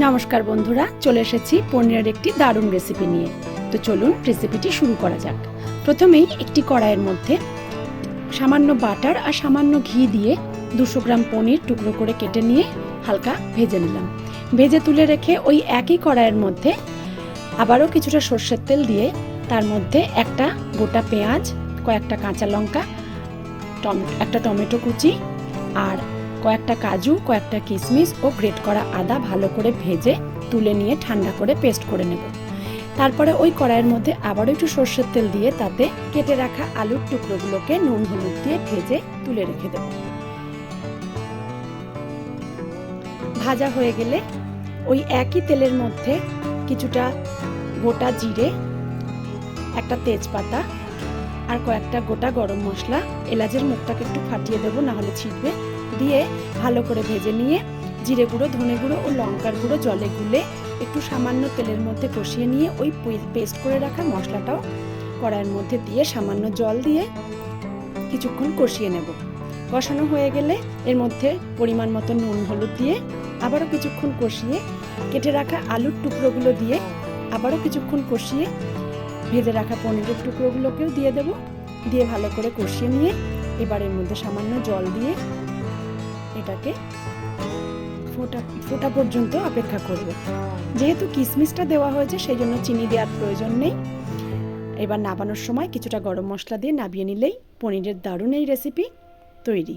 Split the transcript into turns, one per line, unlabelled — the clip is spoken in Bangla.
নমস্কার বন্ধুরা, চলে এসেছি পনিরের একটি দারুণ রেসিপি নিয়ে। তো চলুন রেসিপিটি শুরু করা যাক। প্রথমেই একটি কড়াইয়ের মধ্যে সামান্য বাটার আর সামান্য ঘি দিয়ে দুশো গ্রাম পনির টুকরো করে কেটে নিয়ে হালকা ভেজে নিলাম। ভেজে তুলে রেখে ওই একই কড়াইয়ের মধ্যে আবারও কিছুটা সর্ষের তেল দিয়ে তার মধ্যে একটা গোটা পেঁয়াজ, কয়েকটা কাঁচা লঙ্কা, টম- একটা টমেটো কুচি আর কয়েকটা কাজু, কয়েকটা কিশমিশ ও গ্রেট করা আদা ভালো করে ভেজে তুলে নিয়ে ঠান্ডা করে পেস্ট করে নেব। তারপরে ওই কড়াইয়ের মধ্যে আবারও একটু সর্ষের তেল দিয়ে তাতে কেটে রাখা আলুর টুকরোগুলোকে নুন হলুদ দিয়ে ভেজে তুলে রেখে দেব। ভাজা হয়ে গেলে ওই একই তেলের মধ্যে কিছুটা গোটা জিরে, একটা তেজপাতা আর কয়েকটা গোটা গরম মশলা, এলাচের মুখটাকে একটু ফাটিয়ে দেবো না হলে ছিটবে। দিয়ে ভালো করে ভেজে নিয়ে জিরে গুঁড়ো, ধনে গুঁড়ো ও লঙ্কার গুঁড়ো জলে গুলে একটু সামান্য তেলের মধ্যে কষিয়ে নিয়ে ওই পেস্ট করে রাখা মশলাটাও কড়াইয়ের মধ্যে দিয়ে সামান্য জল দিয়ে কিছুক্ষণ কষিয়ে নেব। কষানো হয়ে গেলে এর মধ্যে পরিমাণ মতো নুন, হলুদ দিয়ে আবারও কিছুক্ষণ কষিয়ে কেটে রাখা আলুর টুকরোগুলো দিয়ে আবারও কিছুক্ষণ কষিয়ে ভেজে রাখা পনিরের টুকরোগুলোকেও দিয়ে দেব। দিয়ে ভালো করে কষিয়ে নিয়ে এবার এর মধ্যে সামান্য জল দিয়ে এটাকে ফোটা ফোটা পর্যন্ত অপেক্ষা করব। যেহেতু কিশমিশটা দেওয়া হয়েছে সেই জন্য চিনি দেওয়ার প্রয়োজন নেই। এবার নাবানোর সময় কিছুটা গরম মশলা দিয়ে নাবিয়ে নিলেই পনিরের দারুণ এই রেসিপি তৈরি।